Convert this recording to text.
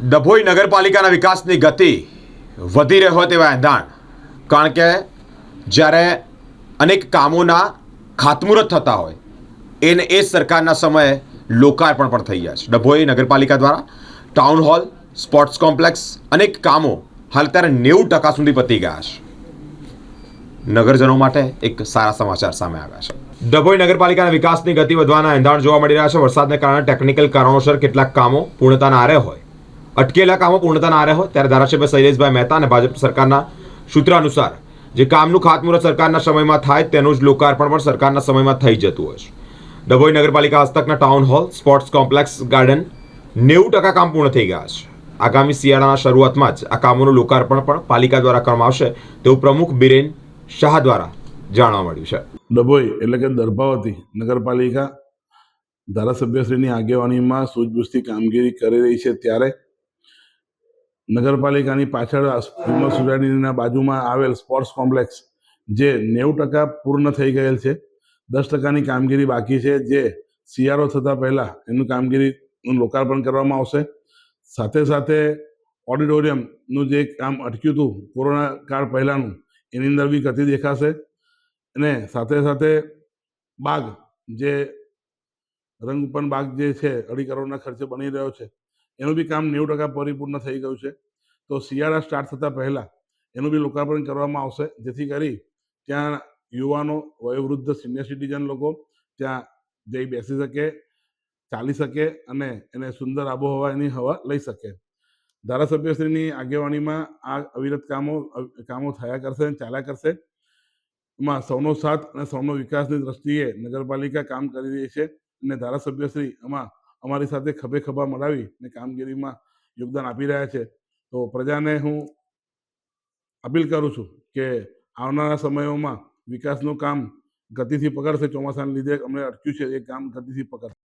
ડભોઈ નગરપાલિકાના વિકાસની ગતિ વધી રહ્યો હોય તેવા એંધાણ. કારણ કે જ્યારે અનેક કામોના ખાતમુહૂર્ત થતા હોય, એને એ સરકારના સમયે લોકાર્પણ પણ થઈ ગયા છે. ડભોઈ નગરપાલિકા દ્વારા ટાઉન હોલ, સ્પોર્ટ્સ કોમ્પ્લેક્સ અનેક કામો હાલ ત્યારે નેવું ટકા સુધી પતી ગયા છે. નગરજનો માટે એક સારા સમાચાર સામે આવ્યા છે. ડભોઈ નગરપાલિકાના વિકાસની ગતિ વધવાના એંધાણ જોવા મળી રહ્યા છે. વરસાદને કારણે ટેકનિકલ કારણોસર કેટલાક કામો પૂર્ણતાના આરે હોય. અટકેલા કામો પૂર્ણતાના રહ્યા હોય, ત્યારે ધારાસભ્ય શૈલેષભાઈ મહેતા અને ભાજપ સરકારના સૂત્ર અનુસાર જે કામનું ખાતમુહૂર્ત સરકારના સમયમાં થાય તેનું જ લોકાર્પણ પણ સરકારના સમયમાં થઈ જતું હોય છે. ડભોઈ નગરપાલિકા હસ્તકના town hall, sports complex garden, નેવું ટકા કામ પૂર્ણ થઈ ગયા છે. આગામી શિયાળાના શરૂઆતમાં જ આ કામોનું લોકાર્પણ પણ પાલિકા દ્વારા કરવામાં આવશે તેવું પ્રમુખ બિરેન શાહ દ્વારા જાણવા મળ્યું છે. ડભોઈ એટલે કે દર્ભાવતી નગરપાલિકા ધારાસભ્યશ્રીની આગેવાનીમાં સૂઝબૂઝથી કામગીરી કરી રહી છે ત્યારે નગરપાલિકાની પાછળ ફેમસ સોસાયટીના બાજુમાં આવેલ સ્પોર્ટ્સ કોમ્પ્લેક્સ, જે નેવું ટકા પૂર્ણ થઈ ગયેલ છે. દસ ટકાની કામગીરી બાકી છે, જે શિયાળો થતાં પહેલાં એનું કામગીરીનું લોકાર્પણ કરવામાં આવશે. સાથે સાથે ઓડિટોરિયમનું જે કામ અટક્યું હતું, કોરોના કાળ પહેલાંનું, એની અંદર બી ગતિ દેખાશે. અને સાથે સાથે બાગ, જે રંગપન બાગ જે છે, અઢી કરોડના ખર્ચે બની રહ્યો છે. એનું બી કામ નેવું ટકા પરિપૂર્ણ થઈ ગયું છે. તો શિયાળા સ્ટાર્ટ થતાં પહેલાં એનું બી લોકાર્પણ કરવામાં આવશે. જેથી કરી ત્યાં યુવાનો, વયોવૃદ્ધ સિનિયર સિટીઝન લોકો ત્યાં જઈ બેસી શકે, ચાલી શકે અને એને સુંદર આબોહવા એની હવા લઈ શકે. ધારાસભ્યશ્રીની આગેવાનીમાં આ અવિરત કામો કામો થયા કરશે અને ચાલ્યા કરશે. એમાં સૌનો સાથ અને સૌનો વિકાસની દ્રષ્ટિએ નગરપાલિકા કામ કરી રહી છે અને ધારાસભ્યશ્રી એમાં અમારી સાથે ખભે ખભા મળાવી અને કામગીરીમાં યોગદાન આપી રહ્યા છે. તો પ્રજાને હું અપીલ કરું છું કે આવનારા સમયોમાં વિકાસનું કામ ગતિથી પકડશે. ચોમાસાના લીધે અમને અટક્યું છે. એ કામ ગતિથી પકડશે.